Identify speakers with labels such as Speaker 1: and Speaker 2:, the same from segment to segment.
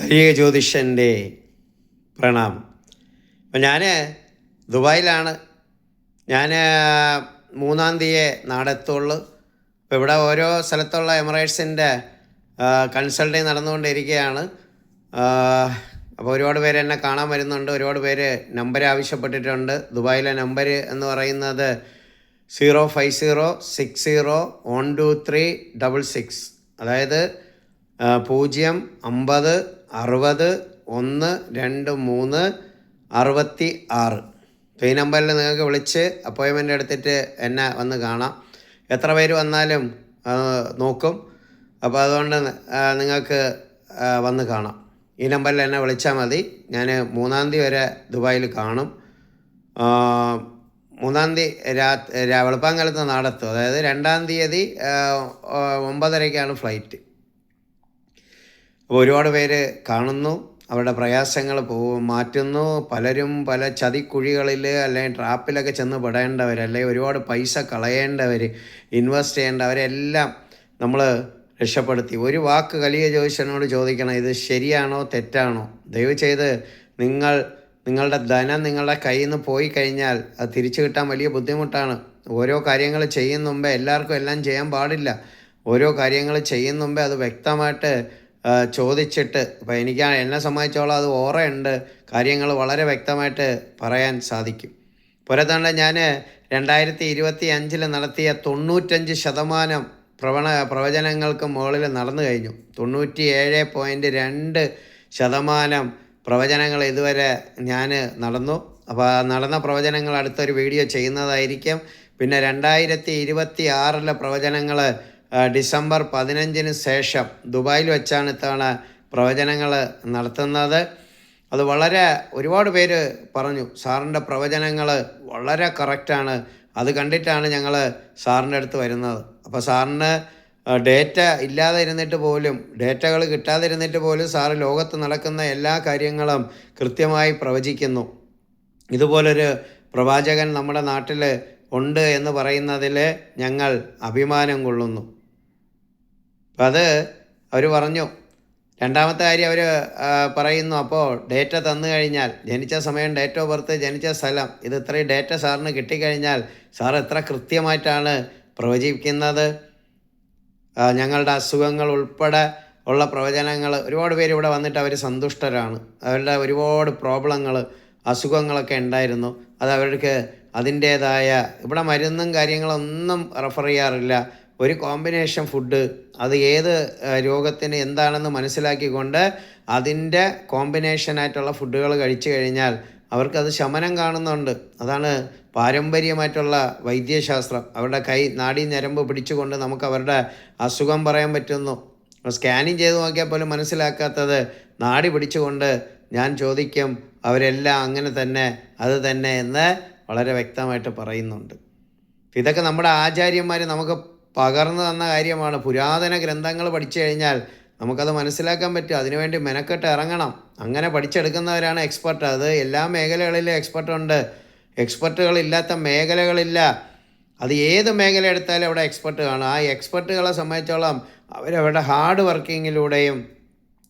Speaker 1: കരിയ ജ്യോതിഷന്റെ പ്രണാമം. അപ്പം ഞാൻ ദുബായിലാണ്. ഞാൻ മൂന്നാം തീയതി നാടെത്തുള്ളൂ. അപ്പോൾ ഇവിടെ ഓരോ സ്ഥലത്തുള്ള എമിറേറ്റ്സിന്റെ കൺസൾട്ടിങ് നടന്നുകൊണ്ടിരിക്കുകയാണ്. അപ്പോൾ ഒരുപാട് പേര് എന്നെ കാണാൻ വരുന്നുണ്ട്. ഒരുപാട് പേര് നമ്പർ ആവശ്യപ്പെട്ടിട്ടുണ്ട്. ദുബായിലെ നമ്പർ എന്ന് പറയുന്നത് zero five zero six zero one two three double six. അതായത് പൂജ്യം അമ്പത് അറുപത് ഒന്ന് രണ്ട് മൂന്ന് അറുപത്തി ആറ്. ഈ നമ്പറിൽ നിങ്ങൾക്ക് വിളിച്ച് അപ്പോയിൻമെന്റ് എടുത്തിട്ട് എന്നെ വന്ന് കാണാം. എത്ര പേര് വന്നാലും നോക്കും. അപ്പോൾ അതുകൊണ്ട് നിങ്ങൾക്ക് വന്ന് കാണാം. ഈ നമ്പറിൽ എന്നെ വിളിച്ചാൽ മതി. ഞാൻ മൂന്നാം തീയതി വരെ ദുബായിൽ കാണും. മൂന്നാം തീയതി രാ വെളുപ്പാങ്കാലത്ത് നടത്തും. അതായത് രണ്ടാം തീയതി ഒമ്പതരയ്ക്കാണ് ഫ്ലൈറ്റ്. അപ്പോൾ ഒരുപാട് പേര് കാണുന്നു അവരുടെ പ്രയാസങ്ങൾ പോ മാറ്റുന്നു പലരും പല ചതിക്കുഴികളിൽ അല്ലെങ്കിൽ ട്രാപ്പിലൊക്കെ ചെന്ന് പെടേണ്ടവർ അല്ലെങ്കിൽ ഒരുപാട് പൈസ കളയേണ്ടവർ ഇൻവെസ്റ്റ് ചെയ്യേണ്ടവരെല്ലാം നമ്മൾ രക്ഷപ്പെടുത്തി. ഒരു വാക്ക് കലിയ ജ്യോതിഷനോട് ചോദിക്കണം ഇത് ശരിയാണോ തെറ്റാണോ? ദയവ് ചെയ്ത് നിങ്ങൾ നിങ്ങളുടെ ധനം നിങ്ങളുടെ കയ്യിൽ നിന്ന് പോയി കഴിഞ്ഞാൽ അത് തിരിച്ചു കിട്ടാൻ വലിയ ബുദ്ധിമുട്ടാണ്. ഓരോ കാര്യങ്ങൾ ചെയ്യുന്ന മുമ്പേ എല്ലാവർക്കും എല്ലാം ചെയ്യാൻ പാടില്ല. ഓരോ കാര്യങ്ങൾ ചെയ്യുന്ന മുമ്പേ അത് വ്യക്തമായിട്ട് ചോദിച്ചിട്ട് ഇപ്പോൾ എനിക്ക് എന്നെ സംബന്ധിച്ചോളം അത് ഓറയുണ്ട്. കാര്യങ്ങൾ വളരെ വ്യക്തമായിട്ട് പറയാൻ സാധിക്കും. പുറത്താണ്ട് ഞാൻ രണ്ടായിരത്തി ഇരുപത്തി അഞ്ചിൽ നടത്തിയ തൊണ്ണൂറ്റഞ്ച് ശതമാനം പ്രവണ പ്രവചനങ്ങൾക്ക് മുകളിൽ നടന്നു കഴിഞ്ഞു. തൊണ്ണൂറ്റി ഏഴ് പോയിന്റ് രണ്ട് ശതമാനം പ്രവചനങ്ങൾ ഇതുവരെ ഞാൻ നടന്നു. അപ്പോൾ നടന്ന പ്രവചനങ്ങൾ അടുത്തൊരു വീഡിയോ ചെയ്യുന്നതായിരിക്കും. പിന്നെ രണ്ടായിരത്തി ഇരുപത്തി ആറിലെ പ്രവചനങ്ങൾ ഡിസംബർ പതിനഞ്ചിന് ശേഷം ദുബായിൽ വെച്ചാണ് ഇത്തവണ പ്രവചനങ്ങൾ നടത്തുന്നത്. അത് വളരെ ഒരുപാട് പേര് പറഞ്ഞു സാറിന്റെ പ്രവചനങ്ങൾ വളരെ കറക്റ്റാണ്. അത് കണ്ടിട്ടാണ് ഞങ്ങൾ സാറിന്റെ അടുത്ത് വരുന്നത്. അപ്പോൾ സാറിന് ഡേറ്റ ഇല്ലാതെ ഇരുന്നിട്ട് പോലും ഡേറ്റകൾ കിട്ടാതിരുന്നിട്ട് പോലും സാറ് ലോകത്ത് നടക്കുന്ന എല്ലാ കാര്യങ്ങളും കൃത്യമായി പ്രവചിക്കുന്നു. ഇതുപോലൊരു പ്രവാചകൻ നമ്മുടെ നാട്ടിൽ ഉണ്ട് എന്ന് പറയുന്നതിൽ ഞങ്ങൾ അഭിമാനം കൊള്ളുന്നു. അപ്പം അത് അവർ പറഞ്ഞു. രണ്ടാമത്തെ കാര്യം അവർ പറയുന്നു അപ്പോൾ ഡേറ്റ തന്നു കഴിഞ്ഞാൽ ജനിച്ച സമയം ഡേറ്റ് ഓഫ് ബർത്ത് ജനിച്ച സ്ഥലം ഇത് ഇത്രയും ഡേറ്റ സാറിന് കിട്ടിക്കഴിഞ്ഞാൽ സാർ എത്ര കൃത്യമായിട്ടാണ് പ്രവചിക്കുന്നത് ഞങ്ങളുടെ അസുഖങ്ങൾ ഉൾപ്പെടെ ഉള്ള പ്രവചനങ്ങൾ. ഒരുപാട് പേര് ഇവിടെ വന്നിട്ട് അവർ സന്തുഷ്ടരാണ്. അവരുടെ ഒരുപാട് പ്രോബ്ലങ്ങൾ അസുഖങ്ങളൊക്കെ ഉണ്ടായിരുന്നു. അത് അവർക്ക് അതിന്റേതായ ഇവിടെ മരുന്നും കാര്യങ്ങളൊന്നും റെഫർ ചെയ്യാറില്ല. ഒരു കോമ്പിനേഷൻ ഫുഡ് അത് ഏത് രോഗത്തിന് എന്താണെന്ന് മനസ്സിലാക്കിക്കൊണ്ട് അതിന്റെ കോമ്പിനേഷനായിട്ടുള്ള ഫുഡുകൾ കഴിച്ചു കഴിഞ്ഞാൽ അവർക്കത് ശമനം കാണുന്നുണ്ട്. അതാണ് പാരമ്പര്യമായിട്ടുള്ള വൈദ്യശാസ്ത്രം. അവരുടെ കൈ നാടി ഞരമ്പ് പിടിച്ചുകൊണ്ട് നമുക്ക് അവരുടെ അസുഖം പറയാൻ പറ്റുന്നു. സ്കാനിങ് ചെയ്ത് നോക്കിയാൽ പോലും മനസ്സിലാക്കാത്തത് നാടി പിടിച്ചുകൊണ്ട് ഞാൻ ചോദിക്കും അവരെല്ലാം അങ്ങനെ തന്നെ അത് തന്നെ എന്ന് വളരെ വ്യക്തമായിട്ട് പറയുന്നുണ്ട്. ഇതൊക്കെ നമ്മുടെ ആചാര്യന്മാർ നമുക്ക് പകർന്നു തന്ന കാര്യമാണ്. പുരാതന ഗ്രന്ഥങ്ങൾ പഠിച്ചു കഴിഞ്ഞാൽ നമുക്കത് മനസ്സിലാക്കാൻ പറ്റും. അതിനുവേണ്ടി മെനക്കെട്ട് ഇറങ്ങണം. അങ്ങനെ പഠിച്ചെടുക്കുന്നവരാണ് എക്സ്പെർട്ട് അത് എല്ലാ മേഖലകളിലും എക്സ്പെർട്ടുണ്ട് എക്സ്പെർട്ടുകളില്ലാത്ത മേഖലകളില്ല. അത് ഏത് മേഖല എടുത്താലും അവിടെ എക്സ്പെർട്ട് കാണും. ആ എക്സ്പെർട്ടുകളെ സംബന്ധിച്ചോളം അവരവരുടെ ഹാർഡ് വർക്കിങ്ങിലൂടെയും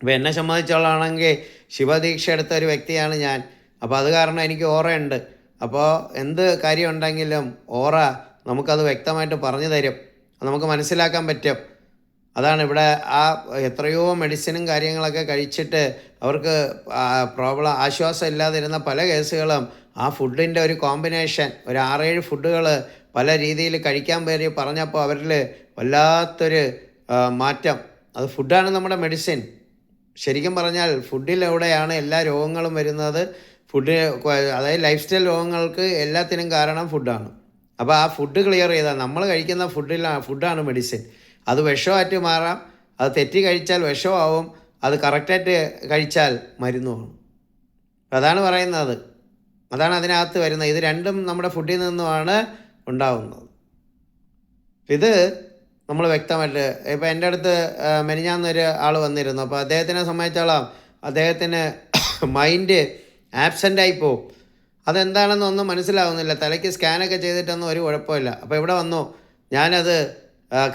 Speaker 1: ഇപ്പം എന്നെ സംബന്ധിച്ചോളാണെങ്കിൽ ശിവദീക്ഷ എടുത്ത ഒരു വ്യക്തിയാണ് ഞാൻ. അപ്പോൾ അത് കാരണം എനിക്ക് ഓറയുണ്ട്. അപ്പോൾ എന്ത് കാര്യമുണ്ടെങ്കിലും ഓറ നമുക്കത് വ്യക്തമായിട്ട് പറഞ്ഞു തരും. നമുക്ക് മനസ്സിലാക്കാൻ പറ്റും. അതാണ് ഇവിടെ ആ എത്രയോ മെഡിസിനും കാര്യങ്ങളൊക്കെ കഴിച്ചിട്ട് അവർക്ക് പ്രോബ്ലം ആശ്വാസം ഇല്ലാതിരുന്ന പല കേസുകളും ആ ഫുഡിന്റെ ഒരു കോമ്പിനേഷൻ ഒരു ആറേഴ് ഫുഡുകൾ പല രീതിയിൽ കഴിക്കാൻ പേര് പറഞ്ഞപ്പോൾ അവരിൽ വല്ലാത്തൊരു മാറ്റം. അത് ഫുഡാണ് നമ്മുടെ മെഡിസിൻ ശരിക്കും പറഞ്ഞാൽ ഫുഡിലൂടെയാണ് എല്ലാ രോഗങ്ങളും വരുന്നത്? ഫുഡ് അതായത് ലൈഫ് സ്റ്റൈൽ രോഗങ്ങൾക്ക് എല്ലാത്തിനും കാരണം ഫുഡാണ് അപ്പോൾ ആ ഫുഡ് ക്ലിയർ ചെയ്താൽ നമ്മൾ കഴിക്കുന്ന ഫുഡിലാണ് ഫുഡാണ് മെഡിസിൻ അത് വിഷമായിട്ട് മാറാം. അത് തെറ്റി കഴിച്ചാൽ വിഷമാവും. അത് കറക്റ്റായിട്ട് കഴിച്ചാൽ മരുന്നുമാണ് അതാണ് പറയുന്നത്. അതാണ് അതിനകത്ത് വരുന്നത്. ഇത് രണ്ടും നമ്മുടെ ഫുഡിൽ നിന്നുമാണ് ഉണ്ടാവുന്നത്. ഇത് നമ്മൾ വ്യക്തമായിട്ട് ഇപ്പോൾ എന്റെ അടുത്ത് മെനിഞ്ഞാന്നൊരു ആൾ വന്നിരുന്നു. അപ്പോൾ അദ്ദേഹത്തിനെ സംബന്ധിച്ചോളം അദ്ദേഹത്തിന് മൈൻഡ് ആബ്സെന്റായി പോവും. അതെന്താണെന്നൊന്നും മനസ്സിലാവുന്നില്ല. തലയ്ക്ക് സ്കാനൊക്കെ ചെയ്തിട്ടൊന്നും ഒരു കുഴപ്പമില്ല. അപ്പോൾ ഇവിടെ വന്നു. ഞാനത്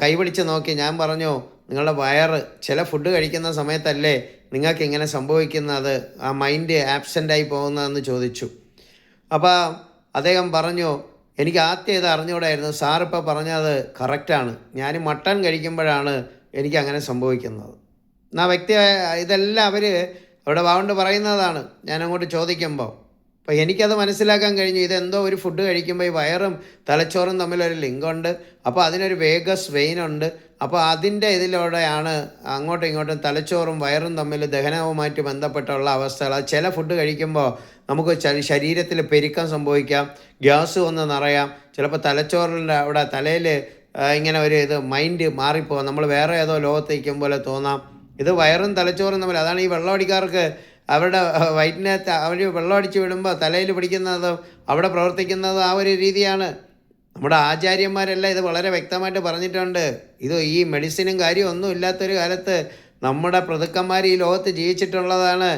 Speaker 1: കൈപിടിച്ച് നോക്കി. ഞാൻ പറഞ്ഞു നിങ്ങളുടെ വയറ് ചില ഫുഡ് കഴിക്കുന്ന സമയത്തല്ലേ നിങ്ങൾക്ക് ഇങ്ങനെ സംഭവിക്കുന്നത്? ആ മൈൻഡ് ആബ്സെന്റായി പോകുന്നതെന്ന് ചോദിച്ചു. അപ്പോൾ അദ്ദേഹം പറഞ്ഞു എനിക്ക് ആദ്യം ഇത് അറിഞ്ഞുകൂടായിരുന്നു. സാറിപ്പോൾ പറഞ്ഞത് കറക്റ്റാണ് ഞാൻ മട്ടൺ കഴിക്കുമ്പോഴാണ് എനിക്ക് അങ്ങനെ സംഭവിക്കുന്നത്. ആ വ്യക്തി ഇതെല്ലാം അവർ അവിടെ വാവുണ്ട് പറയുന്നതാണ്. ഞാൻ അങ്ങോട്ട് ചോദിക്കുമ്പോൾ അപ്പോൾ എനിക്കത് മനസ്സിലാക്കാൻ കഴിഞ്ഞു ഇതെന്തോ ഒരു ഫുഡ് കഴിക്കുമ്പോൾ ഈ വയറും തലച്ചോറും തമ്മിലൊരു ലിങ്കുണ്ട് അപ്പോൾ അതിനൊരു വേഗസ് വെയിനുണ്ട് അപ്പോൾ അതിന്റെ ഇതിലൂടെയാണ് അങ്ങോട്ടും ഇങ്ങോട്ടും തലച്ചോറും വയറും തമ്മിൽ ദഹനവുമായിട്ട് ബന്ധപ്പെട്ടുള്ള അവസ്ഥകൾ. ചില ഫുഡ് കഴിക്കുമ്പോൾ നമുക്ക് ശരീരത്തിൽ പെരുക്കം സംഭവിക്കാം ഗ്യാസ് വന്ന് നിറയാം. ചിലപ്പോൾ തലച്ചോറിന്റെ അവിടെ തലയിൽ ഇങ്ങനെ ഒരു ഇത് മൈൻഡ് മാറിപ്പോകാം നമ്മൾ വേറെ ഏതോ ലോകത്തേക്കും പോലെ തോന്നാം. ഇത് വയറും തലച്ചോറും തമ്മിൽ അതാണ് ഈ വെള്ളമടിക്കാർക്ക് അവരുടെ വയറ്റിനകത്ത് അവർ വെള്ളം അടിച്ച് വിടുമ്പോൾ തലയിൽ പിടിക്കുന്നതോ അവിടെ പ്രവർത്തിക്കുന്നതോ ആ ഒരു രീതിയാണ്. നമ്മുടെ ആചാര്യന്മാരെല്ലാം ഇത് വളരെ വ്യക്തമായിട്ട് പറഞ്ഞിട്ടുണ്ട്. ഇത് ഈ മെഡിസിനും കാര്യവും ഒന്നും ഇല്ലാത്തൊരു കാലത്ത് നമ്മുടെ പ്രതുക്കന്മാർ ഈ ലോകത്ത് ജീവിച്ചിട്ടുള്ളതാണ്.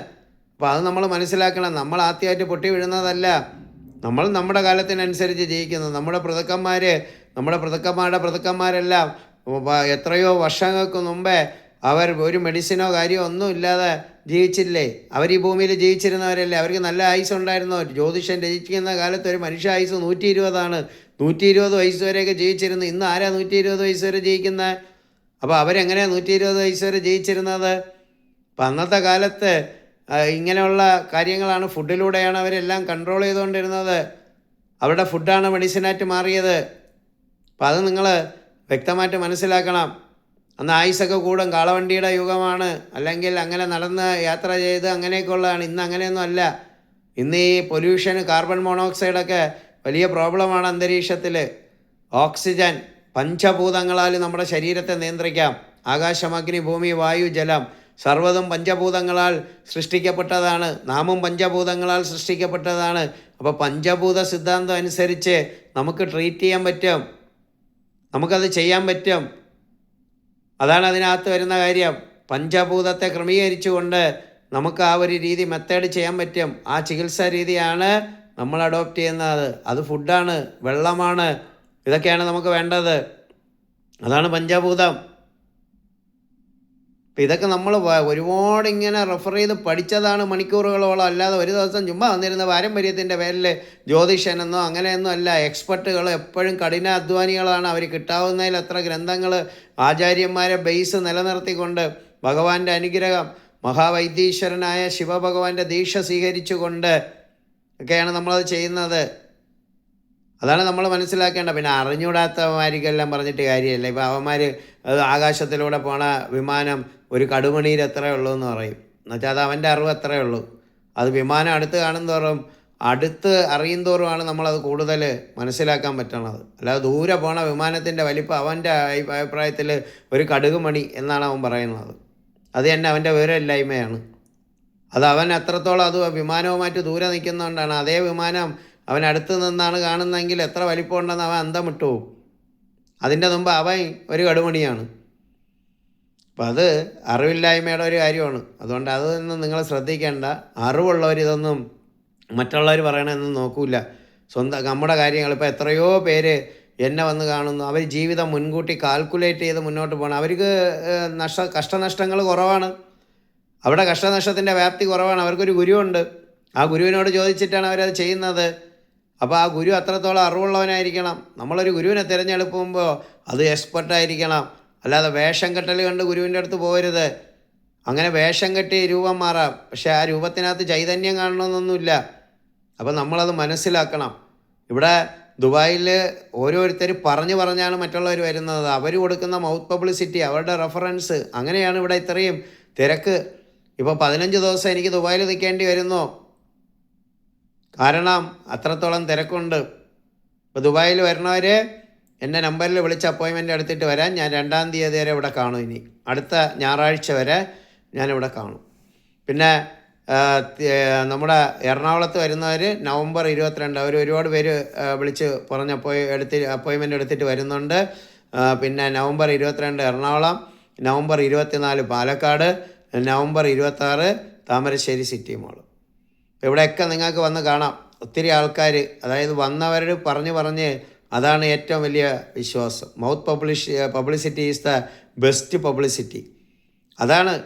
Speaker 1: അപ്പോൾ അത് നമ്മൾ മനസ്സിലാക്കണം. നമ്മൾ ആദ്യമായിട്ട് പൊട്ടി വീഴുന്നതല്ല. നമ്മൾ നമ്മുടെ കാലത്തിനനുസരിച്ച് ജീവിക്കുന്നു. നമ്മുടെ പ്രതുക്കന്മാർ നമ്മുടെ പ്രതുക്കന്മാരുടെ പ്രതുക്കന്മാരെല്ലാം എത്രയോ വർഷങ്ങൾക്ക് മുമ്പേ അവർ ഒരു മെഡിസിനോ കാര്യമോ ഒന്നും ഇല്ലാതെ ജീവിച്ചില്ലേ? അവർ ഈ ഭൂമിയിൽ ജീവിച്ചിരുന്നവരല്ലേ? അവർക്ക് നല്ല ആയുസ് ഉണ്ടായിരുന്നു? ജ്യോതിഷൻ രചിക്കുന്ന കാലത്ത് ഒരു മനുഷ്യ ആയുസ് നൂറ്റി ഇരുപതാണ് നൂറ്റി ഇരുപത് വയസ്സ് വരെയൊക്കെ ജീവിച്ചിരുന്നു. ഇന്ന് ആരാ നൂറ്റി ഇരുപത് വയസ്സ് വരെ ജീവിക്കുന്നത് അപ്പോൾ അവരെങ്ങനെയാണ് നൂറ്റി ഇരുപത് വയസ്സ് വരെ ജീവിച്ചിരുന്നത്? അപ്പം അന്നത്തെ കാലത്ത് ഇങ്ങനെയുള്ള കാര്യങ്ങളാണ് ഫുഡിലൂടെയാണ് അവരെല്ലാം കൺട്രോൾ ചെയ്തുകൊണ്ടിരുന്നത്. അവരുടെ ഫുഡാണ് മെഡിസിനായിട്ട് മാറിയത്. അപ്പം അത് നിങ്ങൾ വ്യക്തമായിട്ട് മനസ്സിലാക്കണം. അന്ന് ആയുസൊക്കെ കൂടും. കാളവണ്ടിയുടെ യുഗമാണ്. അല്ലെങ്കിൽ അങ്ങനെ നടന്ന് യാത്ര ചെയ്ത് അങ്ങനെയൊക്കെ ഉള്ളതാണ് ഇന്ന് അങ്ങനെയൊന്നും അല്ല. ഇന്ന് ഈ പൊല്യൂഷൻ കാർബൺ മോണോക്സൈഡൊക്കെ വലിയ പ്രോബ്ലമാണ് അന്തരീക്ഷത്തിൽ. ഓക്സിജൻ പഞ്ചഭൂതങ്ങളാൽ നമ്മുടെ ശരീരത്തെ നിയന്ത്രിക്കാം. ആകാശമഗ്നി ഭൂമി വായു ജലം സർവതും പഞ്ചഭൂതങ്ങളാൽ സൃഷ്ടിക്കപ്പെട്ടതാണ്. നാമും പഞ്ചഭൂതങ്ങളാൽ സൃഷ്ടിക്കപ്പെട്ടതാണ്. അപ്പോൾ പഞ്ചഭൂത സിദ്ധാന്തം അനുസരിച്ച് നമുക്ക് ട്രീറ്റ് ചെയ്യാൻ പറ്റും. നമുക്കത് ചെയ്യാൻ പറ്റും. അതാണ് അതിനകത്ത് വരുന്ന കാര്യം. പഞ്ചഭൂതത്തെ ക്രമീകരിച്ചുകൊണ്ട് നമുക്ക് ആ ഒരു രീതി മെത്തേഡ് ചെയ്യാൻ പറ്റും. ആ ചികിത്സാ രീതിയാണ് നമ്മൾ അഡോപ്റ്റ് ചെയ്യുന്നത്. അത് ഫുഡാണ് വെള്ളമാണ്. ഇതൊക്കെയാണ് നമുക്ക് വേണ്ടത്. അതാണ് പഞ്ചഭൂതം. അപ്പം ഇതൊക്കെ നമ്മൾ ഒരുപാട് ഇങ്ങനെ റെഫർ ചെയ്ത് പഠിച്ചതാണ് മണിക്കൂറുകളോളം അല്ലാതെ ഒരു ദിവസം ചുമ്മാ വന്നിരുന്ന പാരമ്പര്യത്തിന്റെ പേരിൽ ജ്യോതിഷനെന്നോ അങ്ങനെയൊന്നും അല്ല എക്സ്പെർട്ടുകൾ എപ്പോഴും കഠിനാധ്വാനികളാണ് അവർ കിട്ടാവുന്നതിൽ എത്ര ഗ്രന്ഥങ്ങൾ ആചാര്യന്മാരെ ബേസ് നിലനിർത്തിക്കൊണ്ട് ഭഗവാന്റെ അനുഗ്രഹം മഹാവൈദ്യീശ്വരനായ ശിവഭഗവാന്റെ ദീക്ഷ സ്വീകരിച്ചുകൊണ്ട് ഒക്കെയാണ് നമ്മളത് ചെയ്യുന്നത്. അതാണ് നമ്മൾ മനസ്സിലാക്കേണ്ടത്. പിന്നെ അറിഞ്ഞൂടാത്തമാർക്കെല്ലാം പറഞ്ഞിട്ട് കാര്യമില്ല. ഇപ്പോൾ അവന്മാർ ആകാശത്തിലൂടെ പോണ വിമാനം ഒരു കടുമണിയിൽ എത്രയേ ഉള്ളൂ എന്ന് പറയും. എന്നുവെച്ചാൽ അത് അവന്റെ അറിവ് എത്രയേ ഉള്ളൂ. അത് വിമാനം അടുത്ത് കാണും തോറും അടുത്ത് അറിയും തോറുമാണ് നമ്മളത് കൂടുതൽ മനസ്സിലാക്കാൻ പറ്റണത്. അല്ലാതെ ദൂരെ പോണ വിമാനത്തിന്റെ വലിപ്പം അവന്റെ അഭിപ്രായത്തിൽ ഒരു കടുക് മണി എന്നാണ് അവൻ പറയുന്നത്. അത് തന്നെ അവന്റെ വിവരമില്ലായ്മയാണ് അത് അവൻ എത്രത്തോളം അത് വിമാനവുമായിട്ട് ദൂരെ നിൽക്കുന്നതുകൊണ്ടാണ് അതേ വിമാനം അവൻ അടുത്ത് നിന്നാണ് കാണുന്നതെങ്കിൽ എത്ര വലിപ്പം ഉണ്ടെന്ന് അവൻ അന്തം വിട്ടു അതിന്റെ മുമ്പ് അവൻ ഒരു കടുമണിയാണ്. അപ്പം അത് അറിവില്ലായ്മയുടെ ഒരു കാര്യമാണ്. അതുകൊണ്ട് അതൊന്നും നിങ്ങൾ ശ്രദ്ധിക്കേണ്ട. അറിവുള്ളവർ ഇതൊന്നും മറ്റുള്ളവർ പറയണമെന്ന് നോക്കൂല. സ്വന്തം നമ്മുടെ കാര്യങ്ങൾ ഇപ്പോൾ എത്രയോ പേര് എന്നെ വന്ന് കാണുന്നു. അവർ ജീവിതം മുൻകൂട്ടി കാൽക്കുലേറ്റ് ചെയ്ത് മുന്നോട്ട് പോകണം. അവർക്ക് നഷ്ട കഷ്ടനഷ്ടങ്ങൾ കുറവാണ്. അവിടെ കഷ്ടനഷ്ടത്തിന്റെ വ്യാപ്തി കുറവാണ്. അവർക്കൊരു ഗുരുവുണ്ട്. ആ ഗുരുവിനോട് ചോദിച്ചിട്ടാണ് അവരത് ചെയ്യുന്നത്. അപ്പോൾ ആ ഗുരു അത്രത്തോളം അറിവുള്ളവനായിരിക്കണം. നമ്മളൊരു ഗുരുവിനെ തിരഞ്ഞെടുക്കുമ്പോൾ അത് എക്സ്പെർട്ടായിരിക്കണം അല്ലാതെ വേഷം കെട്ടൽ കണ്ട് ഗുരുവിന്റെ അടുത്ത് പോകരുത്. അങ്ങനെ വേഷം കെട്ടി രൂപം മാറാം. പക്ഷേ ആ രൂപത്തിനകത്ത് ചൈതന്യം കാണണമെന്നൊന്നുമില്ല. അപ്പോൾ നമ്മളത് മനസ്സിലാക്കണം. ഇവിടെ ദുബായിൽ ഓരോരുത്തർ പറഞ്ഞു പറഞ്ഞാണ് മറ്റുള്ളവർ വരുന്നത്. അവർ കൊടുക്കുന്ന മൗത്ത് പബ്ലിസിറ്റി അവരുടെ റെഫറൻസ് അങ്ങനെയാണ് ഇവിടെ ഇത്രയും തിരക്ക്. ഇപ്പോൾ പതിനഞ്ച് ദിവസം എനിക്ക് ദുബായിൽ നിൽക്കേണ്ടി വരുന്നു. കാരണം അത്രത്തോളം തിരക്കുണ്ട്. ഇപ്പോൾ ദുബായിൽ വരണവർ എന്റെ നമ്പറിൽ വിളിച്ച് അപ്പോയിൻമെന്റ് എടുത്തിട്ട് വരാൻ ഞാൻ രണ്ടാം തീയതി വരെ ഇവിടെ കാണും ഇനി. അടുത്ത ഞായറാഴ്ച വരെ ഞാനിവിടെ കാണും. പിന്നെ നമ്മുടെ എറണാകുളത്ത് വരുന്നവർ നവംബർ ഇരുപത്തിരണ്ട് അവർ ഒരുപാട് പേര് വിളിച്ച് പറഞ്ഞ അപ്പോയി എടുത്ത് അപ്പോയിൻമെന്റ് എടുത്തിട്ട് വരുന്നുണ്ട്. പിന്നെ നവംബർ ഇരുപത്തിരണ്ട് എറണാകുളം നവംബർ ഇരുപത്തിനാല് പാലക്കാട് നവംബർ ഇരുപത്താറ് താമരശ്ശേരി സിറ്റി മോൾ. ഇവിടെയൊക്കെ നിങ്ങൾക്ക് വന്ന് കാണാം. ഒത്തിരി ആൾക്കാർ അതായത് വന്നവർ പറഞ്ഞു പറഞ്ഞ് അതാണ് ഏറ്റവും വലിയ വിശ്വാസം. Mouth publish publicity is the best publicity. അതാണ്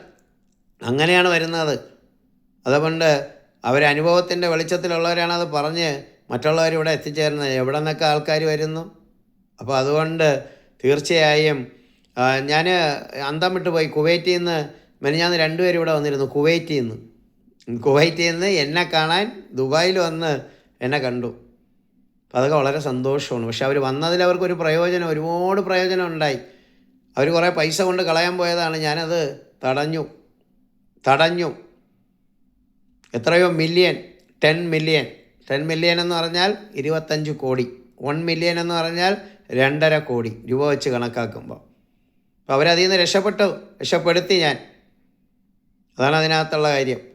Speaker 1: അങ്ങനെയാണ് വരുന്നത്. അതുകൊണ്ട് അവരനുഭവത്തിന്റെ വെളിച്ചത്തിലുള്ളവരാണ് അത് പറഞ്ഞ് മറ്റുള്ളവർ ഇവിടെ എത്തിച്ചേരുന്നത്. എവിടെ നിന്നൊക്കെ ആൾക്കാർ വരുന്നു? അപ്പോൾ അതുകൊണ്ട് തീർച്ചയായും ഞാൻ അന്തം വിട്ട് പോയി കുവൈറ്റിൽ നിന്ന് മെനിഞ്ഞാന്ന് രണ്ടുപേരും ഇവിടെ വന്നിരുന്നു. കുവൈറ്റിൽ നിന്ന് കുവൈറ്റിൽ നിന്ന് എന്നെ കാണാൻ ദുബായിൽ വന്ന് എന്നെ കണ്ടു. അപ്പോൾ അതൊക്കെ വളരെ സന്തോഷമാണ്. പക്ഷെ അവർ വന്നതിൽ അവർക്കൊരു പ്രയോജനം ഒരുപാട് പ്രയോജനം ഉണ്ടായി. അവർ കുറേ പൈസ കൊണ്ട് കളയാൻ പോയതാണ്. ഞാനത് തടഞ്ഞു. തടഞ്ഞു. എത്രയോ million ten million. Ten million എന്ന് പറഞ്ഞാൽ ഇരുപത്തഞ്ച് കോടി. വൺ മില്യൺ എന്ന് പറഞ്ഞാൽ രണ്ടര കോടി രൂപ വെച്ച് കണക്കാക്കുമ്പോൾ അപ്പോൾ അവരതിൽ നിന്ന് രക്ഷപ്പെട്ടു. രക്ഷപ്പെടുത്തി ഞാൻ. അതാണ് അതിനകത്തുള്ള കാര്യം.